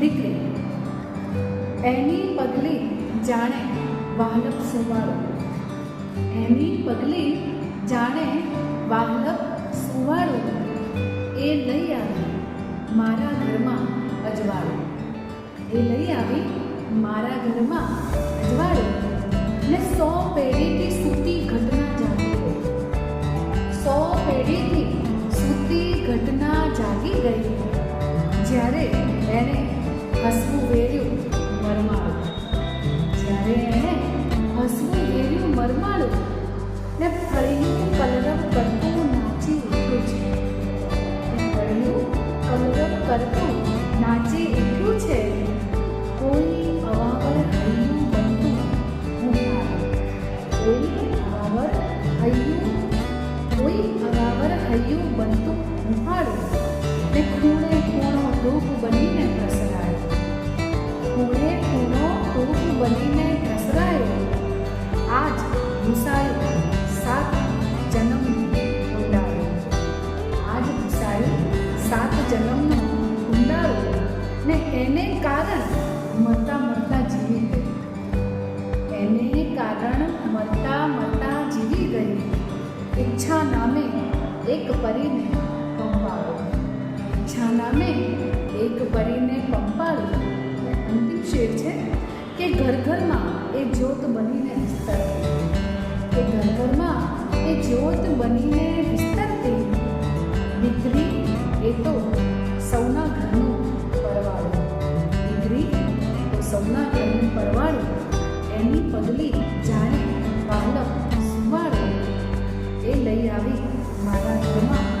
દીકરી. એની પગલી જાણે વાહલક સુવાળો. એની પગલી જાણે વાહલક સુવાળો. એ લઈ આવી મારા ઘરમાં અજવાળો. એ લઈ આવી મારા ઘરમાં અજવાળો. ને સો પેઢીથી સૂતી ઘટના જાગી ગઈ. સો પેઢીથી સૂતી ઘટના જાગી ગઈ. જ્યારે એણે હસવું વેર્યું મરમાળું જ્યારે એણે હસવું વેર્યું મરમાળું ને ફળિયું કલરવ કરતું નાચી ઉઠ્યું છે. ફળિયું કલરવ કરતું નાચી ઉઠ્યું છે. કોઈ અવાવર હૈયું બનતું હું કોઈ અવાવર હૈયું, કોઈ અવાવર હૈયું બનતું હુંફાળું ને ખૂણો બનીને ઘસરાયો આજ ભૂસાઈ સાત જન્મ ઊંડાળ્યો આજ ભૂસાઈ સાત જન્મનો ઊંડાળ્યો ને એને કારણ મરતા મરતા જીવી ગઈ. એને કારણ મરતા મરતા જીવી ગઈ. ઈચ્છા નામે એક પરીને પંપાળો. ઈચ્છા નામે એક પરીને પંપાળો. અંતિમ શેર છે કે ઘર ઘરમાં એ જ્યોત બનીને વિસ્તરતી કે ઘર ઘરમાં એ જ્યોત બનીને વિસ્તરતી દીકરી એ તો સૌના ઘરનું પરવાળું. દીકરી તો સૌના ઘરનું પરવાળો. એની પગલી જાણે બાળક સુવાળે. એ લઈ આવી મારા ઘરમાં.